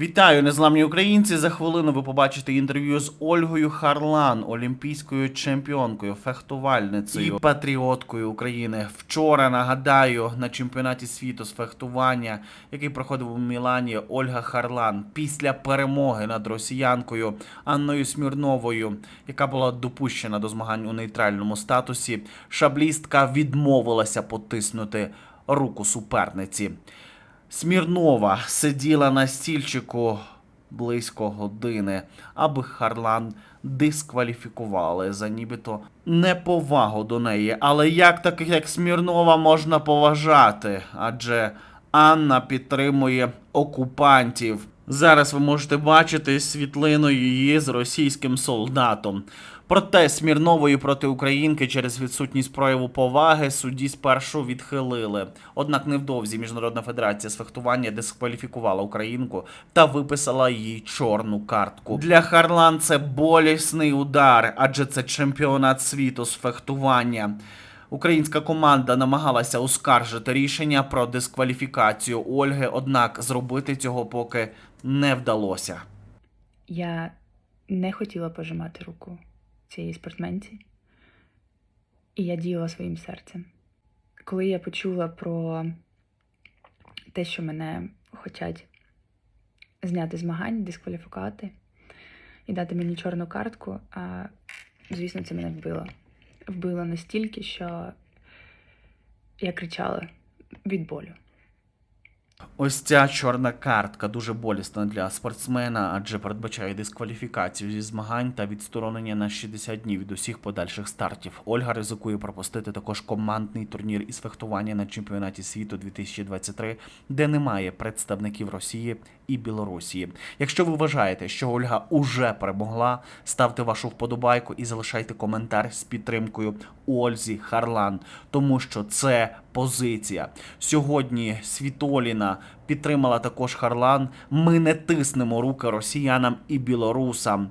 Вітаю, незламні українці. За хвилину ви побачите інтерв'ю з Ольгою Харлан, олімпійською чемпіонкою, фехтувальницею і патріоткою України. Вчора нагадаю на чемпіонаті світу з фехтування, який проходив у Мілані, Ольга Харлан після перемоги над росіянкою Анною Смірновою, яка була допущена до змагань у нейтральному статусі. Шаблістка відмовилася потиснути руку суперниці. Смірнова сиділа на стільчику близько години, аби Харлан дискваліфікували за нібито неповагу до неї. Але як таких як Смірнова можна поважати? Адже Анна підтримує окупантів. Зараз ви можете бачити світлину її з російським солдатом. Протест Смірнової проти українки через відсутність прояву поваги судді спершу відхилили. Однак невдовзі Міжнародна федерація з фехтування дискваліфікувала українку та виписала їй чорну картку. Для Харлан це болісний удар, адже це чемпіонат світу з фехтування. Українська команда намагалася оскаржити рішення про дискваліфікацію Ольги, однак зробити цього поки не вдалося. Я не хотіла пожимати руку цієї спортсменці, і я діяла своїм серцем. Коли я почула про те, що мене хочуть зняти змагань, дискваліфікувати і дати мені чорну картку, а, звісно, це мене вбило. Вбило настільки, що я кричала від болю. Ось ця чорна картка дуже болісна для спортсмена, адже передбачає дискваліфікацію зі змагань та відсторонення на 60 днів від усіх подальших стартів. Ольга ризикує пропустити також командний турнір із фехтування на чемпіонаті світу 2023, де немає представників Росії і Білорусі. Якщо ви вважаєте, що Ольга уже перемогла, ставте вашу вподобайку і залишайте коментар з підтримкою Ользі Харлан, тому що це позиція. Сьогодні Світоліна підтримала також Харлан. Ми не тиснемо руки росіянам і білорусам.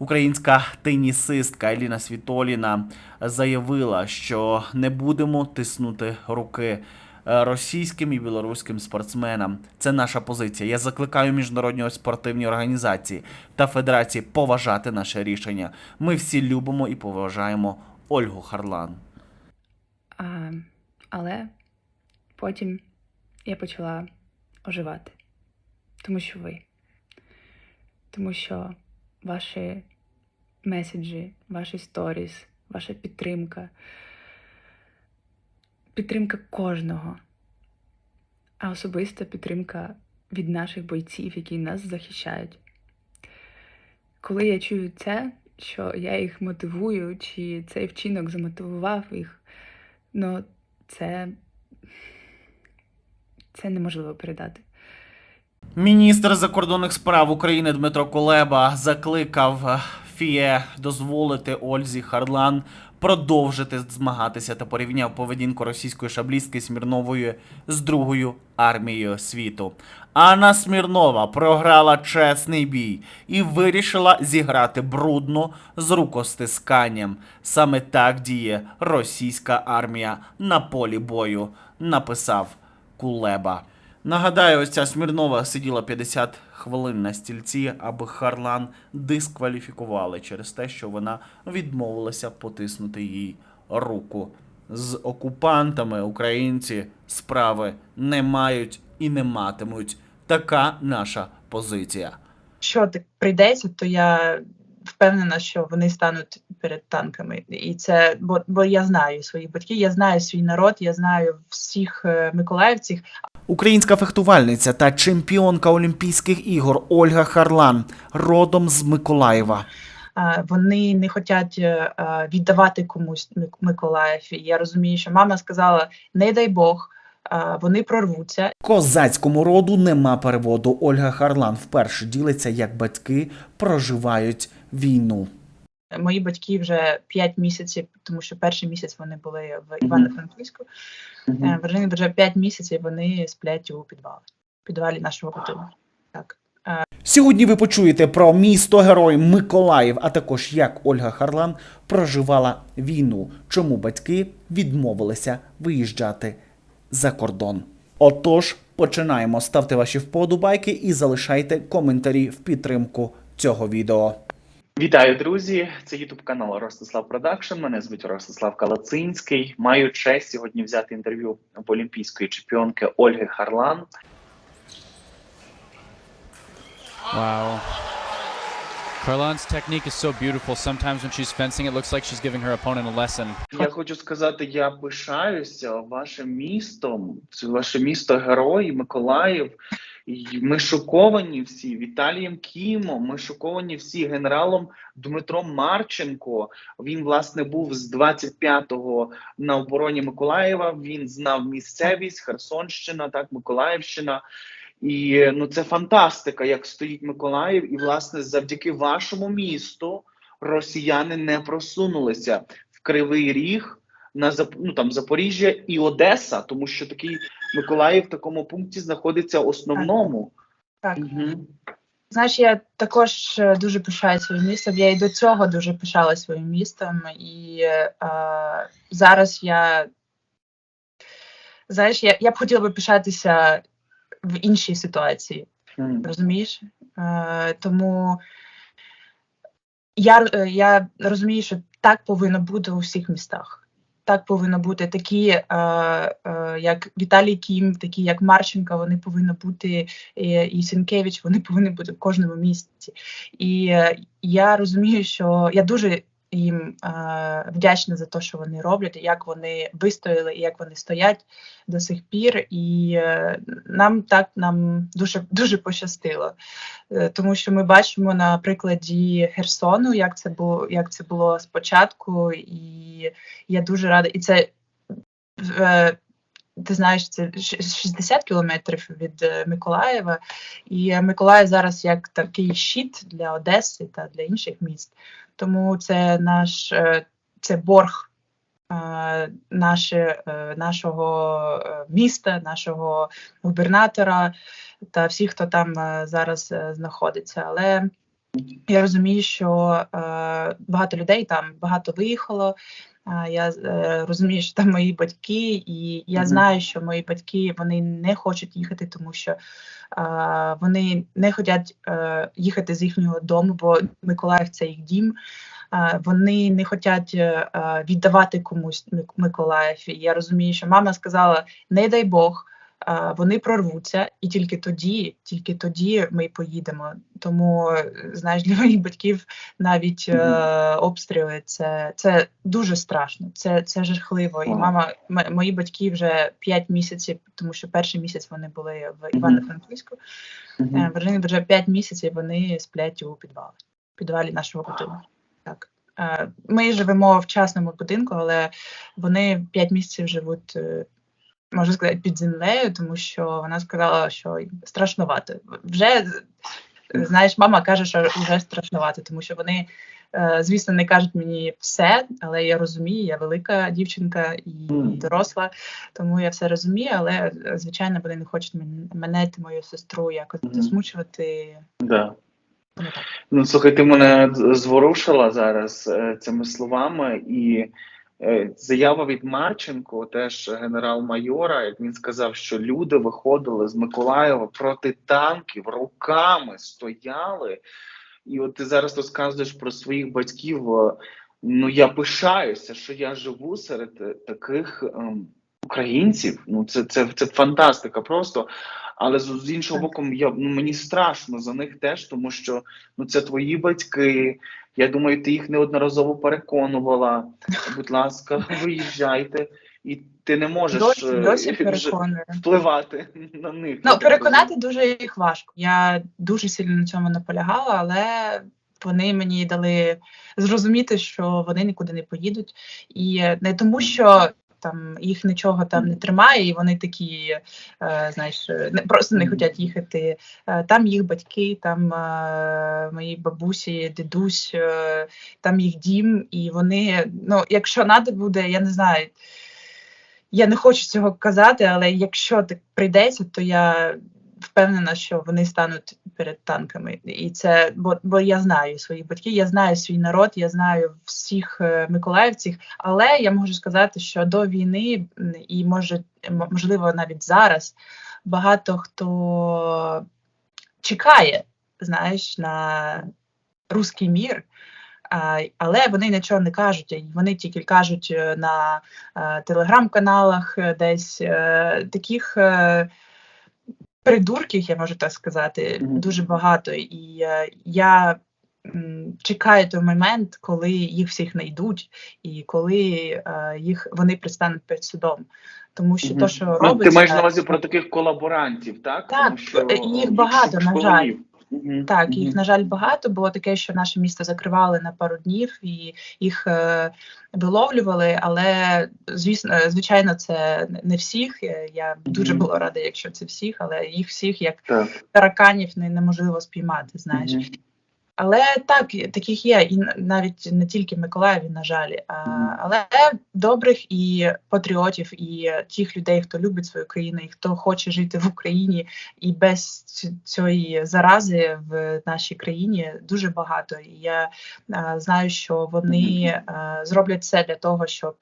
Українська тенісистка Еліна Світоліна заявила, що не будемо тиснути руки е, російським і білоруським спортсменам. Це наша позиція. Я закликаю міжнародні спортивні організації та федерації поважати наше рішення. Ми всі любимо і поважаємо Ольгу Харлан. А, але потім я почала оживати. Тому що ви. Тому що ваші меседжі, ваші сторіс, ваша підтримка, підтримка кожного, а особиста підтримка від наших бойців, які нас захищають. Коли я чую це, що я їх мотивую, чи цей вчинок замотивував їх, ну це, це неможливо передати. Міністр закордонних справ України Дмитро Кулеба закликав ФІЕ дозволити Ользі Харлан продовжити змагатися та порівняв поведінку російської шаблістки Смірнової з другою армією світу. Анна Смірнова програла чесний бій і вирішила зіграти брудно з рукостисканням. Саме так діє російська армія на полі бою, написав Кулеба. Нагадаю, ось ця Смірнова сиділа 50 хвилин на стільці, аби Харлан дискваліфікували через те, що вона відмовилася потиснути їй руку. З окупантами українці справи не мають і не матимуть. Така наша позиція. Якщо так прийдеться, то я впевнена, що вони стануть перед танками. І це бо, бо я знаю своїх батьків, я знаю свій народ, я знаю всіх е, миколаївців. Українська фехтувальниця та чемпіонка Олімпійських ігор Ольга Харлан родом з Миколаєва. Вони не хочуть е, е, віддавати комусь Мик- Миколаїв. Я розумію, що мама сказала: не дай Бог, вони прорвуться. Козацькому роду нема переводу. Ольга Харлан вперше ділиться, як батьки проживають війну. Мої батьки вже 5 місяців, тому що перший місяць вони були в Івано-Франківську. Е, Вже вже 5 місяців вони сплять у підвалі, підвалі нашого будинку. Так. Сьогодні ви почуєте про місто герой Миколаїв, а також як Ольга Харлан проживала війну, чому батьки відмовилися виїжджати за кордон. Отож, починаємо. Ставте ваші вподобайки і залишайте коментарі в підтримку цього відео. Вітаю, друзі! Це Ютуб канал Ростислав Продакшн. Мене звуть Ростислав Калацинський. Маю честь сьогодні взяти інтерв'ю в олімпійської чемпіонки Ольги Харлан. Wow. Carlan's technique is so beautiful. Sometimes when she's fencing, it looks like she's giving her opponent a lesson. Я хочу сказати, я пишаюся вашим містом. Це ваше місто герой Миколаїв. Ми шоковані всі Віталієм Кімом. Ми шоковані всі генералом Дмитром Марченко. Він власне був з 25-го на обороні Миколаєва. Він знав місцевість, Херсонщина, так Миколаївщина. І ну це фантастика, як стоїть Миколаїв, і власне завдяки вашому місту росіяни не просунулися в Кривий Ріг на ну, там Запоріжжя і Одеса, тому що такий Миколаїв в такому пункті знаходиться основному. Так. Угу. Знаєш, я також е, дуже пишаю своїм містом. Я і до цього дуже пишала своїм містом, і е, зараз я знаєш, я, я б хотіла би пишатися в іншій ситуації. Розумієш? Е, тому я, е, я розумію, що так повинно бути у всіх містах. Так повинно бути такі, е, е, як Віталій Кім, такі як Марченка, вони повинні бути е, і Сінкевич, вони повинні бути в кожному місці. І е, я розумію, що я дуже їм е, вдячна за те, що вони роблять, як вони вистояли, і як вони стоять до сих пір. І е, нам так нам дуже дуже пощастило, Е, тому що ми бачимо на прикладі Херсону, як це було, як це було спочатку, і я дуже рада. І це ти знаєш, це ш- 60 кілометрів від Миколаєва, і Миколаїв зараз як такий щит для Одеси та для інших міст. Тому це наш е, це борг е, наше, е, нашого міста, нашого губернатора та всіх, хто там зараз знаходиться. Але я розумію, що багато людей там багато виїхало. Я е, розумію, що там мої батьки, і я знаю, що мої батьки вони не хочуть їхати, тому що вони не хочуть е, їхати з їхнього дому, бо Миколаїв це їх дім. Вони не хочуть е, віддавати комусь Миколаїв. І я розумію, що мама сказала: не дай Бог, вони прорвуться, і тільки тоді, тільки тоді ми поїдемо. Тому знаєш, для моїх батьків навіть е, обстріли це, це дуже страшно, це, це жахливо. І мама, м- мої батьки вже 5 місяців, тому що перший місяць вони були в Івано-Франківську. Е, Вже вже 5 місяців вони сплять у підвалі, підвалі нашого будинку. Так. Е, Ми живемо в частному будинку, але вони 5 місяців живуть, е, можна сказати, під землею, тому що вона сказала, що страшнувато. Вже е, знаєш, мама каже, що вже страшнувато, тому що вони, е, звісно, не кажуть мені все, але я розумію, я велика дівчинка і доросла, тому я все розумію, але е, звичайно вони не хочуть мене та мою сестру якось засмучувати. Да. Ну, слухай, ти мене зворушила зараз е, цими словами, і заява від Марченко, теж генерал-майора, як він сказав, що люди виходили з Миколаєва проти танків, руками стояли. І от ти зараз розказуєш про своїх батьків. е, Ну, я пишаюся, що я живу серед е, таких ем, українців. Ну, це, це, це фантастика просто. Але з, з іншого Так. боку, я, ну, мені страшно за них теж, тому що ну, це твої батьки. Я думаю, ти їх неодноразово переконувала. Будь ласка, виїжджайте. І ти не можеш Досі, е, досі впливати на них. Ну, переконати дуже їх важко. Я дуже сильно на цьому наполягала, але вони мені дали зрозуміти, що вони нікуди не поїдуть. І не тому, що там їх нічого там не тримає, і вони такі, е, знаєш, е, не просто не хочуть їхати. Е, Там їх батьки, там е, мої бабусі, дідусь, е, там їх дім, і вони, ну, якщо треба буде, я не знаю. Я не хочу цього казати, але якщо так прийдеться, то я впевнена, що вони стануть перед танками. І це бо, бо я знаю своїх батьків, я знаю свій народ, я знаю всіх е, миколаївців. Але я можу сказати, що до війни і може можливо навіть зараз багато хто чекає, знаєш, на руський мір. Але вони нічого не кажуть. Вони тільки кажуть е, на е, телеграм-каналах десь таких придурків, я можу так сказати, дуже багато. І е, я м, чекаю той момент, коли їх всіх знайдуть, і коли е, їх вони пристануть перед судом. Тому що то, що Ну, робиться, ти маєш на увазі про таких колаборантів, так? Так, Тому що їх багато, на жаль. Так, їх на жаль багато. Було таке, що наше місто закривали на пару днів і їх е, виловлювали. Але звісно, е, звичайно, це не всіх. Е, Я дуже була рада, якщо це всіх, але їх всіх як тараканів не, неможливо спіймати. Знаєш. Але так, таких є, і навіть не тільки в Миколаєві, на жаль, але добрих і патріотів, і тих людей, хто любить свою країну, і хто хоче жити в Україні, і без цієї зарази в нашій країні дуже багато. І я знаю, що вони зроблять все для того, щоб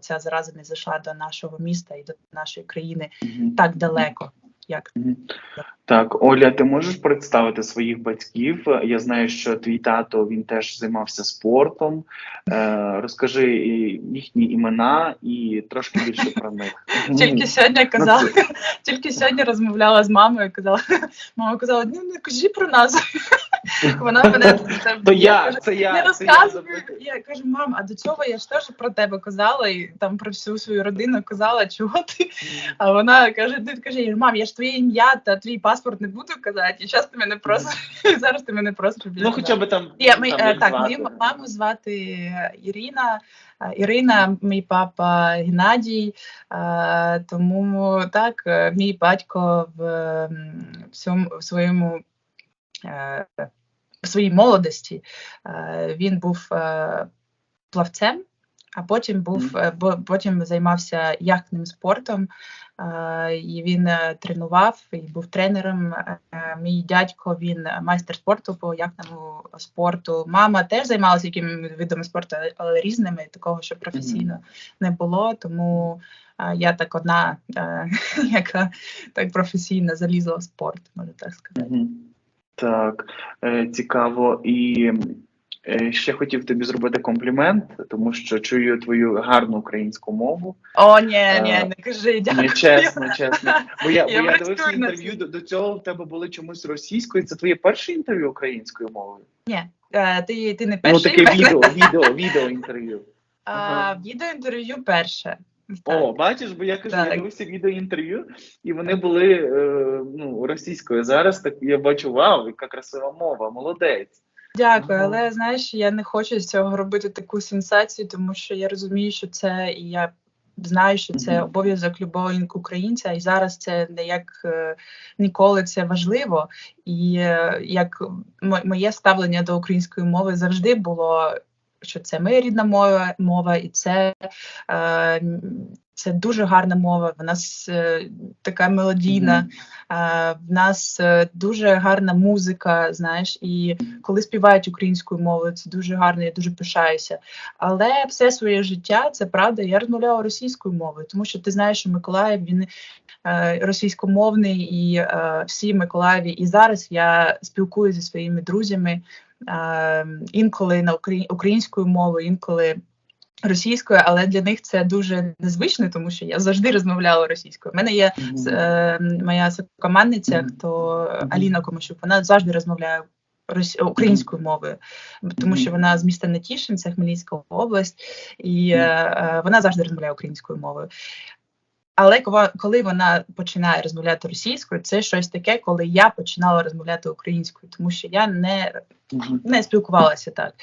ця зараза не зайшла до нашого міста і до нашої країни так далеко. Як Так, Оля, ти можеш представити своїх батьків? Я знаю, що твій тато він теж займався спортом. Е, розкажи їхні імена і трошки більше про них. Тільки сьогодні казала, тільки сьогодні розмовляла з мамою. Казала, мама казала, ну не кажи про нас. Вона мене це- То я, це я, не це я розказую. Я кажу, мам, а до цього я ж теж про тебе казала, і там про всю свою родину казала, чого ти. А вона каже: ти каже, мам, я ж твоє ім'я та твій паспорт не буду казати. І зараз ти мене просиш, зараз ти мене я Ну, хоча б там. Я, ми, там, е, так, мою маму звати Ірина. Е, Ірина, мій папа Геннадій. Тому так, е, мій батько в, в, цьому, в своєму в своїй молодості е, він був е, плавцем, а потім був е, потім займався яхтним спортом. е, І він е, тренував і був тренером. Е, Мій дядько він майстер спорту по яхтному спорту. Мама теж займалася якими видами спорту, але- різними, такого, що професійно не було. Тому е, я так одна, е, яка так професійно залізла в спорт, можу так сказати. Так, е, цікаво. І е, ще хотів тобі зробити комплімент, тому що чую твою гарну українську мову. О, ні, ні, Е, не кажи, Ні, дякую. чесно, чесно. Бо я, Я бо я дивився інтерв'ю до, до цього в тебе були чомусь російською. Це твоє перше інтерв'ю українською мовою? Ні, ти, ти не перший. Ну, таке відео, відео, відео інтерв'ю. Ага. відеоінтерв'ю перше. О, бачиш, бо я кажу, я дивився відео інтерв'ю, і вони були е, ну, російською. Зараз так я бачу, вау, яка красива мова, молодець. Дякую, Ага. але знаєш, я не хочу з цього робити таку сенсацію, тому що я розумію, що це і я знаю, що це обов'язок любого українця, і зараз це не як е, ніколи це важливо. І е, як моє ставлення до української мови завжди було. Що це моя рідна мова, мова, і це, е, це дуже гарна мова. Вона с- е, така мелодійна. Е, в нас е, дуже гарна музика, знаєш, і коли співають українською мовою, це дуже гарно, я дуже пишаюся. Але все своє життя, це правда, я розмовляла російською мовою, тому що ти знаєш, що Миколаїв він е, російськомовний і е, всі Миколаєві. І зараз я спілкуюся зі своїми друзями інколи на українською мовою, інколи. Російською, але для них це дуже незвично, тому що я завжди розмовляла російською. У мене є е, моя сокомандниця, хто Аліна Комищук, вона завжди розмовляє українською мовою, тому що вона з міста Нетішин, це Хмельницька область, і е, е, вона завжди розмовляє українською мовою. Але коли вона починає розмовляти російською, це щось таке, коли я починала розмовляти українською, тому що я не. Не спілкувалася так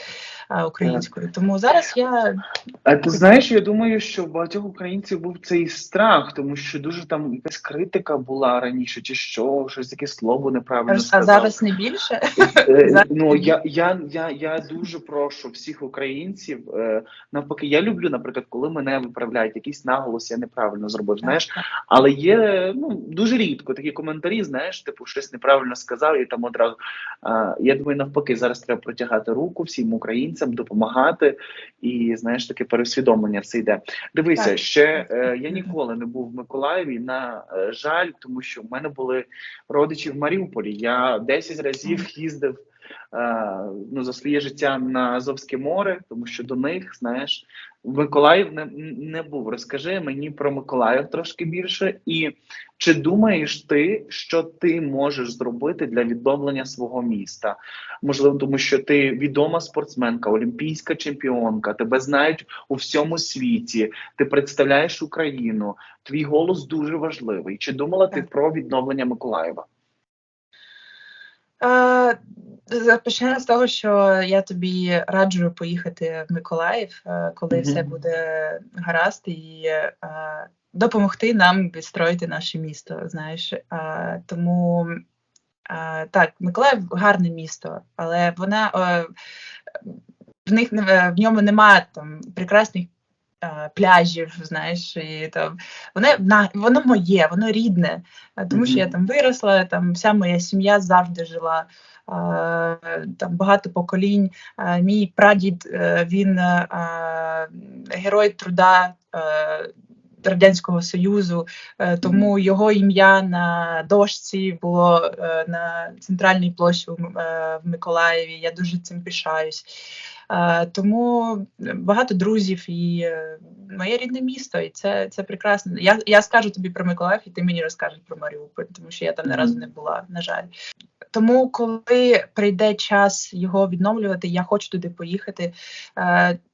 українською. Тому зараз я А ти знаєш, я думаю, що в багатьох українців був цей страх, тому що дуже там якась критика була раніше, чи що, щось яке слово неправильно а сказав. зараз не більше. Е, Ну я, я, я, я дуже прошу всіх українців. е, Навпаки, я люблю, наприклад, коли мене виправляють, якийсь наголос я неправильно зробив. Знаєш, але є ну дуже рідко такі коментарі, знаєш, типу щось неправильно сказав, і там одразу. Я думаю, навпаки, зараз треба протягати руку всім українцям, допомагати, і знаєш, таке пересвідомлення все йде. Дивися, Так. ще е, я ніколи не був в Миколаєві. На е, жаль, тому що в мене були родичі в Маріуполі. Я 10 разів їздив. Е, Ну, за своє життя на Азовське море, тому що до них, знаєш, Миколаїв не, не був. Розкажи мені про Миколаїв трошки більше, і чи думаєш ти, що ти можеш зробити для відновлення свого міста? Можливо, тому що ти відома спортсменка, олімпійська чемпіонка, тебе знають у всьому світі, ти представляєш Україну, твій голос дуже важливий. Чи думала ти про відновлення Миколаєва? Е, Почнемо з того, що я тобі раджу поїхати в Миколаїв, е, коли Мгм. все буде гаразд, і е, допомогти нам відстроїти наше місто. Знаєш, тому так, Миколаїв гарне місто, але вона в них в ньому немає там прекрасних. Е, Пляжів, знаєш, і там воно на воно моє, воно рідне, е, тому що я там виросла, там вся моя сім'я завжди жила е, там багато поколінь. Мій прадід він герой труда. Радянського Союзу, е, тому його ім'я на дошці було е, на центральній площі в е, в Миколаєві. Я дуже цим пишаюсь. Тому багато друзів і моє рідне місто, і це, це прекрасно. Я, я скажу тобі про Миколаїв, і ти мені розкажеш про Маріуполь, тому що я там не разу не була, на жаль. Тому, коли прийде час його відновлювати, я хочу туди поїхати.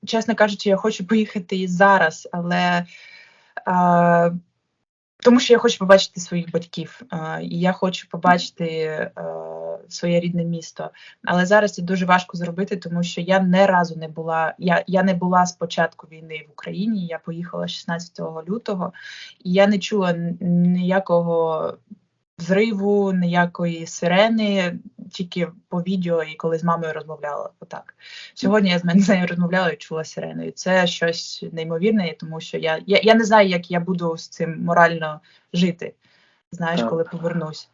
Чесно кажучи, я хочу поїхати і зараз, але тому що я хочу побачити своїх батьків, і я хочу побачити своє рідне місто. Але зараз це дуже важко зробити, тому що я не разу не була. Я, я не була з початку війни в Україні. Я поїхала 16 лютого, і я не чула ніякого взриву, ніякої сирени, тільки по відео і коли з мамою розмовляла. Отак. Сьогодні я з мене з нею розмовляла і чула сирену. І це щось неймовірне, тому що я, я, я не знаю, як я буду з цим морально жити. Знаєш, Так. коли повернусь.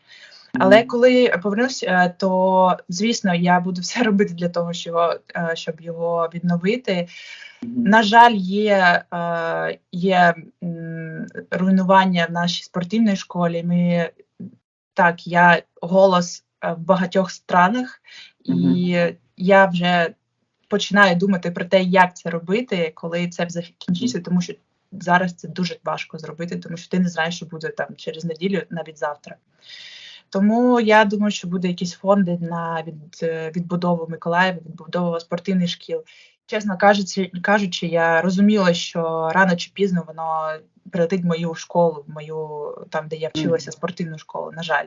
Але коли повернусь, е, то звісно я буду все робити для того, щоб його, е, щоб його відновити. На жаль, є, е, є руйнування в нашій спортивній школі. Ми так, я голос в багатьох странах, і я вже починаю думати про те, як це робити, коли це закінчиться, тому що зараз це дуже важко зробити, тому що ти не знаєш, що буде там через неділю, навіть завтра. Тому я думаю, що буде якісь фонди на від, е, відбудову Миколаєва, відбудову спортивних шкіл. Чесно кажучи, кажучи, я розуміла, що рано чи пізно воно прилетить в мою школу, в мою там, де я вчилася, спортивну школу, на жаль.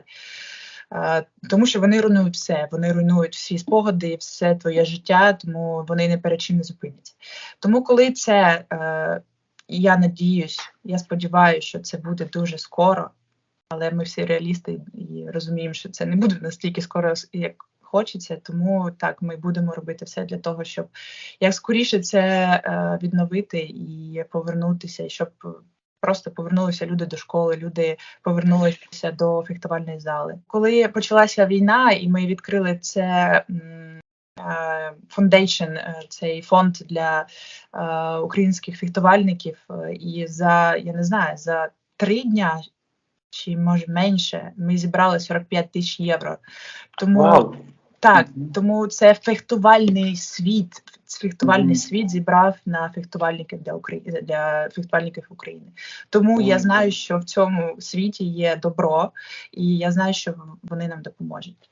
Тому що вони руйнують все, вони руйнують всі спогади, все твоє життя, тому вони не перед чим не зупиняться. Тому, коли це е, я надіюсь, я сподіваюся, що це буде дуже скоро, але ми всі реалісти і розуміємо, що це не буде настільки скоро, як хочеться. Тому так, ми будемо робити все для того, щоб як скоріше це е, відновити і повернутися, і щоб просто повернулися люди до школи, люди повернулися до фехтувальної зали. Коли почалася війна, і ми відкрили це. е, Foundation, е, цей фонд для е, українських фехтувальників, і за я не знаю, за три дня чи може менше, ми зібрали 45 тисяч євро. Тому Вау. Так, тому це фехтувальний світ. Фехтувальний світ зібрав на фехтувальників для України для фехтувальників України. Тому я знаю, що в цьому світі є добро, і я знаю, що вони нам допоможуть.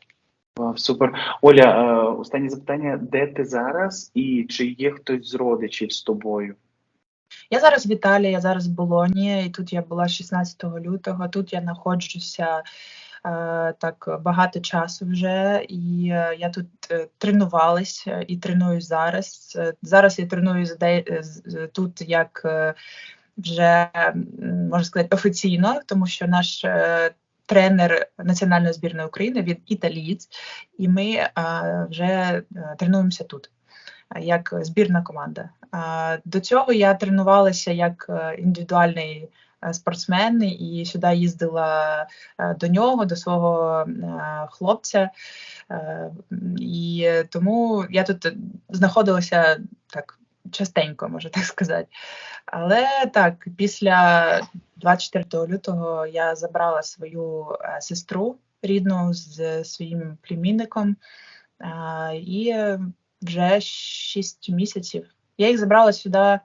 Супер. Оля, е, останнє запитання: де ти зараз, і чи є хтось з родичів з тобою? Я зараз в Італії, я зараз в Болоні, і тут я була 16 лютого. Тут я знаходжуся так багато часу вже, і е, я тут е, тренувалась е, і треную зараз. Е, Зараз я треную е, тут як е, вже можна сказати офіційно, тому що наш е, тренер національної збірної України він італієць, і ми е, вже е, тренуємося тут е, як збірна команда. До цього я тренувалася як е, індивідуальний е, спортсмен і сюди їздила е, до нього, до свого е, хлопця. Е, І тому я тут знаходилася так частенько, можна так сказати. Але так, після 24 лютого я забрала свою е, сестру рідну з своїм племінником. е, І вже 6 місяців. Я їх забрала сюди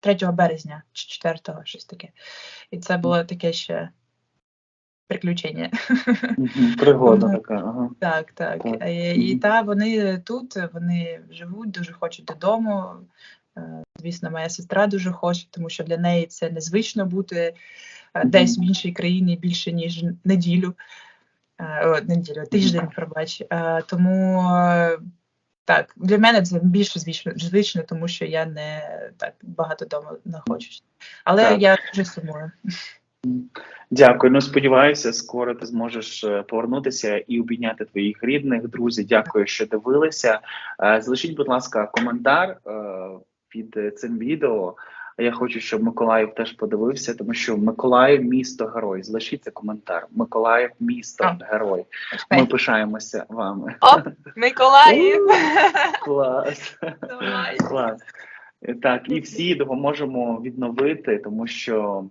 3 березня чи 4, щось таке. І це було таке ще приключення. Пригода така. Ага. Так, так. Так. Е, І та вони тут, вони живуть, дуже хочуть додому. Е, Звісно, моя сестра дуже хоче, тому що для неї це незвично бути е, десь в іншій країні більше ніж неділю. О, неділю, тиждень, пробач. Тому так, для мене це більше звично, тому що я не так багато вдома знаходжусь. Але Так. я дуже сумую. Дякую. Ну сподіваюся, скоро ти зможеш е, повернутися і обійняти твоїх рідних. Друзі, дякую, що дивилися. Е, Залишіть, будь ласка, коментар е, під цим відео. Я хочу, щоб Миколаїв теж подивився, тому що Миколаїв місто герой. Залишіться коментар. Миколаїв місто герой. Ми пишаємося вами. Оп, Миколаїв! Клас. Давай. Клас. Так, і всі допоможемо відновити, тому що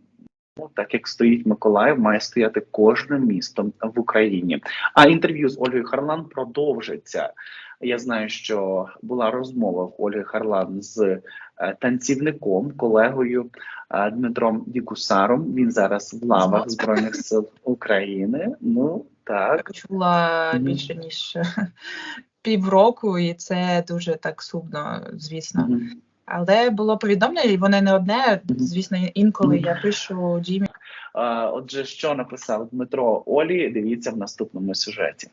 ну, так як стоїть Миколаїв, має стояти кожним містом в Україні. А інтерв'ю з Ольгою Харлан продовжиться. Я знаю, що була розмова в Ольги Харлан з танцівником, колегою е, Дмитром Дікусаром. Він зараз в лавах Збройних сил України. Ну так. Мгм. більше ніж півроку, і це дуже так сумно, звісно. Але було повідомлення, і воно не одне. Звісно, інколи я пишу Дімі. Е, Отже, що написав Дмитро Олі? Дивіться в наступному сюжеті.